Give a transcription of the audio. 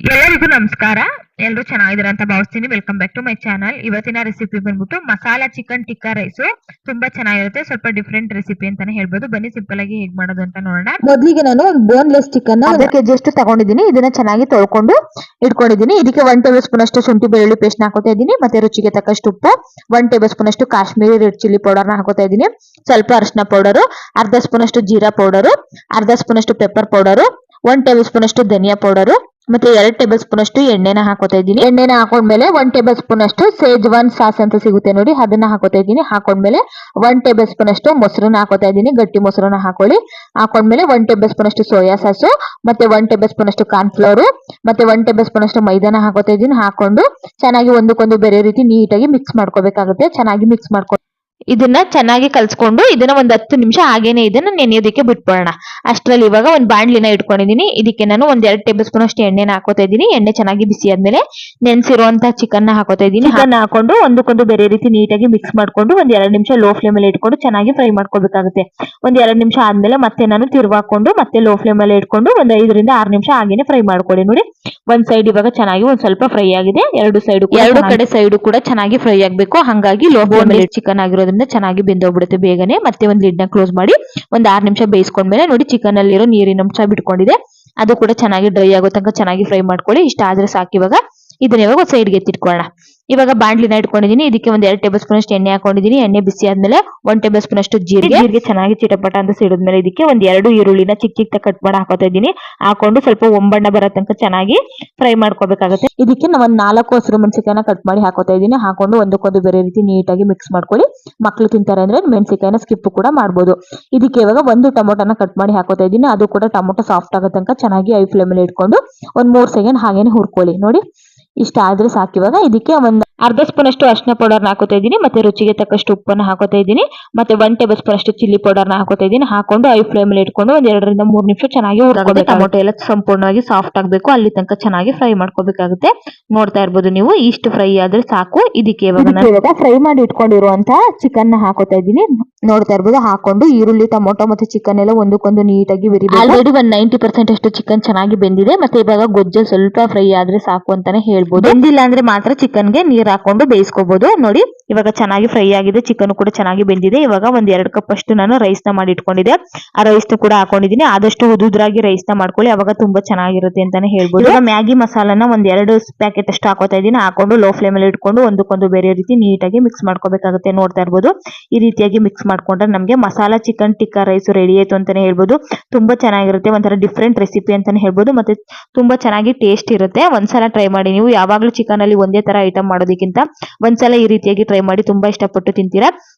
ಎಲ್ಲರಿಗೂ ನಮಸ್ಕಾರ. ಎಲ್ಲರೂ ಚೆನ್ನಾಗಿದ್ದೀರಾ ಅಂತ ಭಾವಿಸ್ತೀನಿ. Welcome back to my channel ಇವತ್ತಿನ ರೆಸಿಪಿ ಬಂದ್ಬಿಟ್ಟು ಮಸಾಲಾ ಚಿಕನ್ ಟಿಕ್ಕಾ ರೈಸ್ ತುಂಬಾ ಚೆನ್ನಾಗಿರುತ್ತೆ. ಸ್ವಲ್ಪ ಡಿಫ್ರೆಂಟ್ ರೆಸಿಪಿ ಅಂತಾನೆ ಹೇಳ್ಬೋದು. ಬನ್ನಿ ಸಿಂಪಲ್ ಆಗಿ ಹೇಗ್ ಮಾಡೋದು ಅಂತ ನೋಡೋಣ. ಮೊದಲಿಗೆ ನಾನು ಒಂದು ಬೋನ್ಲೆಸ್ ಚಿಕನ್ ಅದಕ್ಕೆ ಜಸ್ಟ್ ಅಷ್ಟು ತಗೊಂಡಿದ್ದೀನಿ. ಇದನ್ನ ಚೆನ್ನಾಗಿ ತೊಳ್ಕೊಂಡು ಇಟ್ಕೊಂಡಿದ್ದೀನಿ. ಇದಕ್ಕೆ ಒನ್ ಟೇಬಲ್ ಸ್ಪೂನ್ ಅಷ್ಟು ಶುಂಠಿ ಬೆಳ್ಳುಳ್ಳಿ ಪೇಸ್ಟ್ ಹಾಕೋತಾ ಇದ್ದೀನಿ. ಮತ್ತೆ ರುಚಿಗೆ ತಕ್ಕಷ್ಟು ಉಪ್ಪು ಒನ್ ಟೇಬಲ್ ಸ್ಪೂನ್ ಅಷ್ಟು ಕಾಶ್ಮೀರಿ ರೆಡ್ ಚಿಲ್ಲಿ ಪೌಡರ್ನ ಹಾಕೋತಾ ಇದ್ದೀನಿ. ಸ್ವಲ್ಪ ಅರಿಶಿನ ಪೌಡರ್ ಅರ್ಧ ಸ್ಪೂನ್ ಅಷ್ಟು ಜೀರಾ ಪೌಡರ್ ಅರ್ಧ ಸ್ಪೂನ್ ಅಷ್ಟು pepper powder one tablespoon ಅಷ್ಟು ಧನಿಯಾ ಪೌಡರ್ ಮತ್ತೆ ಎರಡು ಟೇಬಲ್ ಸ್ಪೂನ್ ಅಷ್ಟು ಎಣ್ಣೆನ ಹಾಕೋತಾ ಇದ್ದೀನಿ. ಎಣ್ಣೆನ ಹಾಕೊಂಡ್ಮೇಲೆ ಒನ್ ಟೇಬಲ್ ಸ್ಪೂನ್ ಅಷ್ಟು ಒನ್ ಸಾಸ್ ಅಂತ ಸಿಗುತ್ತೆ ನೋಡಿ, ಅದನ್ನ ಹಾಕೋತಾ ಇದ್ದೀನಿ. ಹಾಕೊಂಡ್ಮೇಲೆ ಒನ್ ಟೇಬಲ್ ಸ್ಪೂನ್ ಅಷ್ಟು ಮೊಸರನ್ನ ಹಾಕೋತಾ ಇದ್ದೀನಿ. ಗಟ್ಟಿ ಮೊಸರನ್ನ ಹಾಕೊಳ್ಳಿ. ಹಾಕೊಂಡ್ಮೇಲೆ ಒನ್ ಟೇಬಲ್ ಸ್ಪೂನ್ ಅಷ್ಟು ಸೋಯಾ ಸಾಸು ಮತ್ತೆ ಒನ್ ಟೇಬಲ್ ಸ್ಪೂನ್ ಅಷ್ಟು ಕಾರ್ನ್ ಫ್ಲೋರ್ ಮತ್ತೆ ಒನ್ ಟೇಬಲ್ ಸ್ಪೂನ್ ಅಷ್ಟು ಮೈದಾನ ಹಾಕೋತಾ ಇದ್ದೀನಿ. ಹಾಕೊಂಡು ಚೆನ್ನಾಗಿ ಒಂದಕ್ಕೊಂದು ಬೇರೆ ರೀತಿ ನೀಟಾಗಿ ಮಿಕ್ಸ್ ಮಾಡ್ಕೋಬೇಕಾಗುತ್ತೆ. ಚೆನ್ನಾಗಿ ಮಿಕ್ಸ್ ಮಾಡ್ಕೊ ಇದನ್ನ ಚೆನ್ನಾಗಿ ಕಲ್ಸ್ಕೊಂಡು ಇದನ್ನ ಒಂದ್ ಹತ್ತು ನಿಮಿಷ ಹಾಗೇನೆ ಇದನ್ನ ನೆನೆಯೋದಕ್ಕೆ ಬಿಟ್ಬಿಡೋಣ. ಅಷ್ಟರಲ್ಲಿ ಇವಾಗ ಒಂದ್ ಬಾಣ್ಲಿನ ಇಟ್ಕೊಂಡಿದೀನಿ. ಇದಕ್ಕೆ ನಾನು ಒಂದ್ ಎರಡು ಟೇಬಲ್ ಸ್ಪೂನ್ ಅಷ್ಟು ಎಣ್ಣೆನ ಹಾಕೋತಾ ಇದೀನಿ ಎಣ್ಣೆ ಚೆನ್ನಾಗಿ ಬಿಸಿ ಆದ್ಮೇಲೆ ನೆನ್ಸಿರುವಂತಹ ಚಿಕನ್ನ ಹಾಕೋತಾ ಇದ್ದೀನಿ. ಚಿಕನ್ ಹಾಕೊಂಡು ಒಂದಕ್ಕೊಂದು ಬೇರೆ ರೀತಿ ನೀಟಾಗಿ ಮಿಕ್ಸ್ ಮಾಡ್ಕೊಂಡು ಒಂದ್ ಎರಡ್ ನಿಮಿಷ ಲೋ ಫ್ಲೇಮ್ ಅಲ್ಲಿ ಇಟ್ಕೊಂಡು ಚೆನ್ನಾಗಿ ಫ್ರೈ ಮಾಡ್ಕೋಬೇಕಾಗುತ್ತೆ. ಒಂದ್ ಎರಡು ನಿಮಿಷ ಆದ್ಮೇಲೆ ಮತ್ತೆ ನಾನು ತಿರುವಾಕೊಂಡು ಮತ್ತೆ ಲೋ ಫ್ಲೇಮ್ ಅಲ್ಲಿ ಇಟ್ಕೊಂಡು ಒಂದ್ ಐದರಿಂದ ಆರು ನಿಮಿಷ ಹಾಗೇನೆ ಫ್ರೈ ಮಾಡ್ಕೊಳ್ಳಿ ನೋಡಿ. ಒಂದ್ ಸೈಡ್ ಇವಾಗ ಚೆನ್ನಾಗಿ ಒಂದ್ ಸ್ವಲ್ಪ ಫ್ರೈ ಆಗಿದೆ. ಎರಡು ಸೈಡ್ ಎರಡು ಕಡೆ ಸೈಡ್ ಕೂಡ ಚೆನ್ನಾಗಿ ಫ್ರೈ ಆಗ್ಬೇಕು. ಹಂಗಾಗಿ ಲೋ ಫ್ಲೇಮ್ ಅಲ್ಲಿ ಚಿಕನ್ ಆಗಿರೋದ್ರಿಂದ ಚೆನ್ನಾಗಿ ಬೆಂದೋಗ್ಬಿಡುತ್ತೆ ಬೇಗನೆ. ಮತ್ತೆ ಒಂದು ಲಿಡ್ನ ಕ್ಲೋಸ್ ಮಾಡಿ ಒಂದ್ ಆರು ನಿಮಿಷ ಬೇಯಿಸ್ಕೊಂಡ್ಮೇಲೆ ನೋಡಿ ಚಿಕನ್ ಅಲ್ಲಿರೋ ನೀರಿನ ಅಂಶ ಬಿಟ್ಕೊಂಡಿದೆ. ಅದು ಕೂಡ ಚೆನ್ನಾಗಿ ಡ್ರೈ ಆಗೋ ತನಕ ಚೆನ್ನಾಗಿ ಫ್ರೈ ಮಾಡ್ಕೊಳ್ಳಿ. ಇಷ್ಟ ಆದ್ರೆ ಸಾಕು ಇವಾಗ. ಇದನ್ನ ಇವಾಗ ಸೈಡ್ಗೆ ಎತ್ತಿಟ್ಕೊಳ್ಳೋಣ. ಇವಾಗ ಬಾಂಡ್ಲಿನ ಇಟ್ಕೊಂಡಿದ್ದೀನಿ ಇದಕ್ಕೆ ಒಂದ್ ಎರಡು ಟೇಬಲ್ ಸ್ಪೂನ್ ಅಷ್ಟು ಎಣ್ಣೆ ಹಾಕೊಂಡಿದ್ದೀನಿ ಎಣ್ಣೆ ಬಿಸಿ ಆದ್ಮೇಲೆ ಒಂದ್ ಟೇಬಲ್ ಸ್ಪೂನ್ ಅಷ್ಟು ಜೀರಿಗೆ. ಜೀರಿಗೆ ಚೆನ್ನಾಗಿ ಚಿಟಪಟ ಅಂತ ಸಿಡಿದ್ಮೇಲೆ ಇದಕ್ಕೆ ಒಂದ್ ಎರಡು ಈರುಳ್ಳಿನ ಚಿಕ್ಕ ಚಿಕ್ಕ ಕಟ್ ಮಾಡಿ ಹಾಕೋತಾ ಇದ್ದೀನಿ. ಹಾಕೊಂಡು ಸ್ವಲ್ಪ ಒಂಬಣ್ಣ ಬರೋ ತನಕ ಚೆನ್ನಾಗಿ ಫ್ರೈ ಮಾಡ್ಕೋಬೇಕಾಗುತ್ತೆ. ಇದಕ್ಕೆ ನಾವು ಒಂದ್ ನಾಲ್ಕು ಹಸಿರು ಮೆಣಸಿಕಾಯಿನ ಕಟ್ ಮಾಡಿ ಹಾಕೋತಾ ಇದೀನಿ ಹಾಕೊಂಡು ಒಂದಕ್ಕೊಂದು ಬೇರೆ ರೀತಿ ನೀಟಾಗಿ ಮಿಕ್ಸ್ ಮಾಡ್ಕೊಳ್ಳಿ. ಮಕ್ಳು ತಿಂತಾರೆ ಅಂದ್ರೆ ಮೆಣಸಿಕಾಯಿನ ಸ್ಕಿಪ್ ಕೂಡ ಮಾಡ್ಬೋದು. ಇದಕ್ಕೆ ಇವಾಗ ಒಂದು ಟೊಮೊಟೊನ ಕಟ್ ಮಾಡಿ ಹಾಕೋತಾ ಇದ್ದೀನಿ. ಅದು ಕೂಡ ಟೊಮೊಟೊ ಸಾಫ್ಟ್ ಆಗೋ ತನಕ ಚೆನ್ನಾಗಿ ಐ ಫ್ಲೇಮ್ ಅಲ್ಲಿ ಇಟ್ಕೊಂಡು ಒಂದ್ ಮೂರ್ ಸೆಕೆಂಡ್ ಹಾಗೇನೆ ಹುರ್ಕೊಳ್ಳಿ. ನೋಡಿ. ಇಷ್ಟ ಆದ್ರೆ ಸಾಕಿವಾಗ ಇದಕ್ಕೆ ಒಂದ್ ಅರ್ಧ ಸ್ಪೂನ್ ಅಷ್ಟು ಅರಿಶಿನ ಪೌಡರ್ನ ಹಾಕೋತಾ ಇದ್ದೀನಿ ಮತ್ತೆ ರುಚಿಗೆ ತಕ್ಕಷ್ಟು ಉಪ್ಪನ್ನ ಹಾಕೋತಾ ಇದ್ದೀನಿ ಮತ್ತೆ ಒನ್ ಟೇಬಲ್ ಸ್ಪೂನ್ ಅಷ್ಟು ಚಿಲ್ಲಿ ಪೌಡರ್ನ ಹಾಕೋತಾ ಇದ್ದೀನಿ ಹಾಕೊಂಡು ಐ ಫ್ಲೇಮ್ ಅಲ್ಲಿ ಇಟ್ಕೊಂಡು ಒಂದ್ ಎರಡರಿಂದ ಮೂರು ನಿಮಿಷ ಚೆನ್ನಾಗಿ ಹುರ್ಕೋಬೇಕು ಟೊಮೊಟೊ ಎಲ್ಲ ಸಂಪೂರ್ಣವಾಗಿ ಸಾಫ್ಟ್ ಆಗಬೇಕು ಅಲ್ಲಿ ತನಕ ಚೆನ್ನಾಗಿ ಫ್ರೈ ಮಾಡ್ಕೋಬೇಕಾಗುತ್ತೆ. ನೋಡ್ತಾ ಇರ್ಬೋದು ನೀವು ಇಷ್ಟು ಫ್ರೈ ಆದ್ರೆ ಸಾಕು. ಇದಕ್ಕೆ ಇವಾಗ ಫ್ರೈ ಮಾಡಿ ಇಟ್ಕೊಂಡಿರುವಂತಹ ಚಿಕನ್ನ ಹಾಕೋತಾ ಇದ್ದೀನಿ. ನೋಡ್ತಾ ಇರ್ಬೋದು ಹಾಕೊಂಡು ಈರುಳ್ಳಿ ಟೊಮೊಟೊ ಮತ್ತೆ ಚಿಕನ್ ಎಲ್ಲ ಒಂದಕ್ಕೊಂದು ನೀಟಾಗಿ ಆಲ್ರೆಡಿ ಒಂದ್ ನೈಂಟಿ ಪರ್ಸೆಂಟ್ ಅಷ್ಟು ಚಿಕನ್ ಚೆನ್ನಾಗಿ ಬೆಂದಿದೆ ಮತ್ತೆ ಇವಾಗ ಗೊಜ್ಜಲ್ ಸ್ವಲ್ಪ ಫ್ರೈ ಆದ್ರೆ ಸಾಕು ಅಂತಾನೆ ಹೇಳ್ಬೋದು. ಬೆಂದಿಲ್ಲ ಅಂದ್ರೆ ಮಾತ್ರ ಚಿಕನ್ಗೆ ನೀರ್ ಹಾಕೊಂಡು ಬೇಯಿಸ್ಕೋಬಹುದು ನೋಡಿ, ಇವಾಗ ಚೆನ್ನಾಗಿ ಫ್ರೈ ಆಗಿದೆ. ಚಿಕನ್ ಕೂಡ ಚೆನ್ನಾಗಿ ಬೆಂದಿದೆ. ಇವಾಗ ಒಂದ್ ಎರಡು ಕಪ್ ಅಷ್ಟು ನಾನು ರೈಸ್ನ ಮಾಡಿ ಇಟ್ಕೊಂಡಿದ್ದೆ. ಆ ರೈಸ್ ಕೂಡ ಹಾಕೊಂಡಿದ್ದೀನಿ. ಆದಷ್ಟು ಉದುದ್ರಾಗಿ ರೈಸ್ನ ಮಾಡ್ಕೊಳ್ಳಿ. ಅವಾಗ ತುಂಬಾ ಚೆನ್ನಾಗಿರುತ್ತೆ ಅಂತಾನೆ ಹೇಳ್ಬೋದು. ಇವಾಗ ಮ್ಯಾಗಿ ಮಸಾಲಾನ ಒಂದ್ ಎರಡು ಪ್ಯಾಕೆಟ್ ಅಷ್ಟು ಹಾಕೋತಾ ಇದ್ದೀನಿ. ಹಾಕೊಂಡು ಲೋ ಫ್ಲೇಮ್ ಅಲ್ಲಿ ಇಟ್ಕೊಂಡು ಒಂದಕ್ಕೊಂದು ಬೇರೆ ರೀತಿ ನೀಟಾಗಿ ಮಿಕ್ಸ್ ಮಾಡ್ಕೋಬೇಕಾಗುತ್ತೆ ನೋಡ್ತಾ ಇರ್ಬೋದು. ಈ ರೀತಿಯಾಗಿ ಮಿಕ್ಸ್ ಮಾಡ್ಕೊಂಡ್ರೆ ನಮಗೆ masala chicken tikka rice ready ಆಯ್ತು ಅಂತಾನೆ ಹೇಳ್ಬೋದು. ತುಂಬಾ ಚೆನ್ನಾಗಿರುತ್ತೆ. ಒಂಥರ ಡಿಫ್ರೆಂಟ್ ರೆಸಿಪಿ ಅಂತಾನೆ ಹೇಳ್ಬೋದು. ಮತ್ತೆ ತುಂಬಾ ಚೆನ್ನಾಗಿ ಟೇಸ್ಟ್ ಇರುತ್ತೆ. ಒಂದ್ಸಲ ಟ್ರೈ ಮಾಡಿ ನೀವು. ಯಾವಾಗ್ಲೂ ಚಿಕನ್ ಅಲ್ಲಿ ಒಂದೇ ತರ ಐಟಮ್ ಮಾಡೋದಕ್ಕಿಂತ ಒಂದ್ಸಲ ಈ ರೀತಿಯಾಗಿ ಟ್ರೈ ಮಾಡಿ ತುಂಬಾ ಇಷ್ಟಪಟ್ಟು ತಿಂತೀರಾ?